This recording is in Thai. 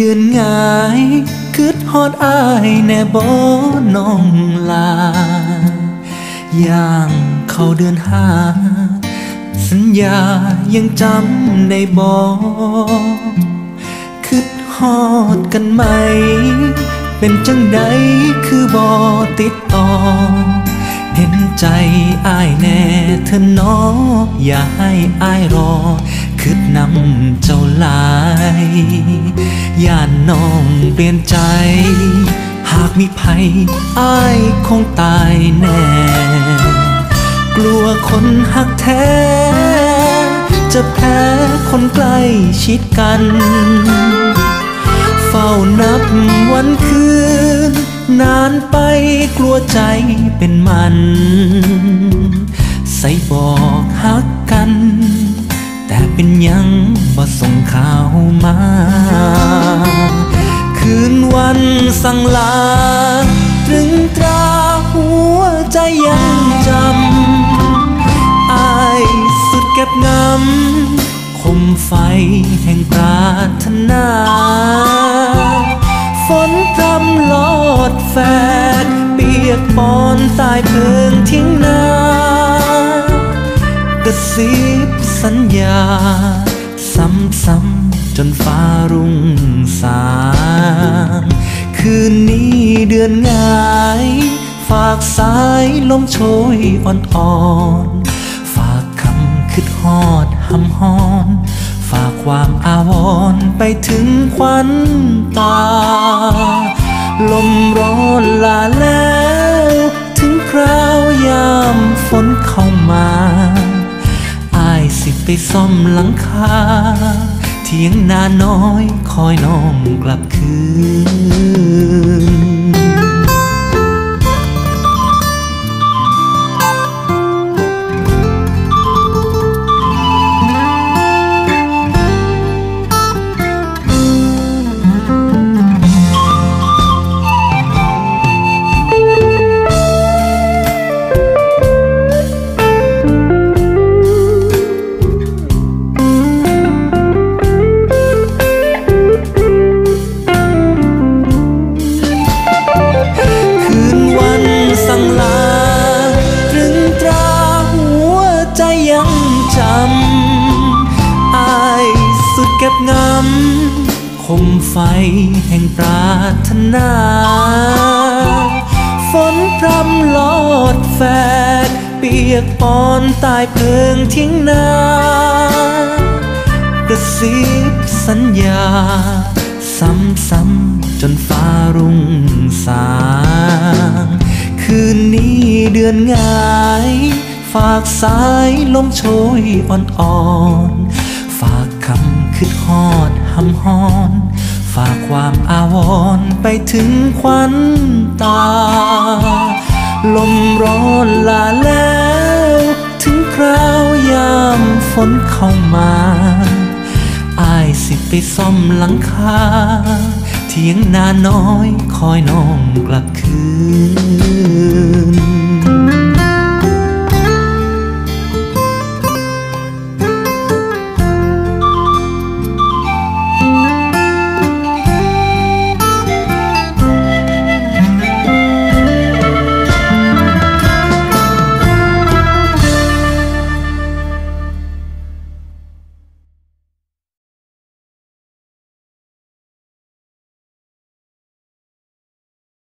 ดือนง่ายคืดฮอดอายแน่บ่น้องลาย่างเข้าเดือนห้าสัญญายังจำได้บ่คืดฮอดกันไหม เป็นจังใดคือบ่ติดต่อ เห็นใจอายแน่เธอน้ออย่าให้อายรอ คืดนำเจ้าลายย่านน้องเปลี่ยนใจ หากมีภัยอายคงตายแน่ กลัวคนหักแท้ จะแพ้คนใกล้ชิดกัน เฝ้านับวันคืน นานไปกลัวใจเป็นมัน ใส่บอกฮักกัน แต่เป็นยังบ่ส่งข่าวมา คืนวันสั่งลาตรึงตราหัวใจยังจำอายสุดเก็บงำคมไฟแห่งปรารถนาฝนพรำลอดแฟดเปียกปอนตายเพิงทิ้งนา ซิบสัญญา ซ้ำๆจนฟ้ารุ่งสางคืนนี้เดือนง่าย ฝากสายลมโชยอ่อนๆ ฝากคำคิดฮอดหำฮอน ฝากความอาวรณ์ไปถึงควันตา ลมร้อนลาแล้ว ถึงคราว ไปซ่อมหลังคาเทียงนาน้อยคอยน้องกลับคืน มไฟแห่งปรารถนา ฝนพรำลอดแฟด เปียกปอนตายเพิงทิ้งนากระซิบสัญญา ซ้ำๆจนฟ้ารุ่งสาง คืนนี้เดือนง่าย ฝากสายลมโชยอ่อนๆ ฝากคำคิดฮอด หำฮอน ฝากความอาวรณ์ไปถึงควันตา ลมร้อนลาแล้ว ถึงคราวยามฝนเข้ามาอายสิไปซ่อมหลังคา เทียงนาน้อยคอยน้องกลับคืน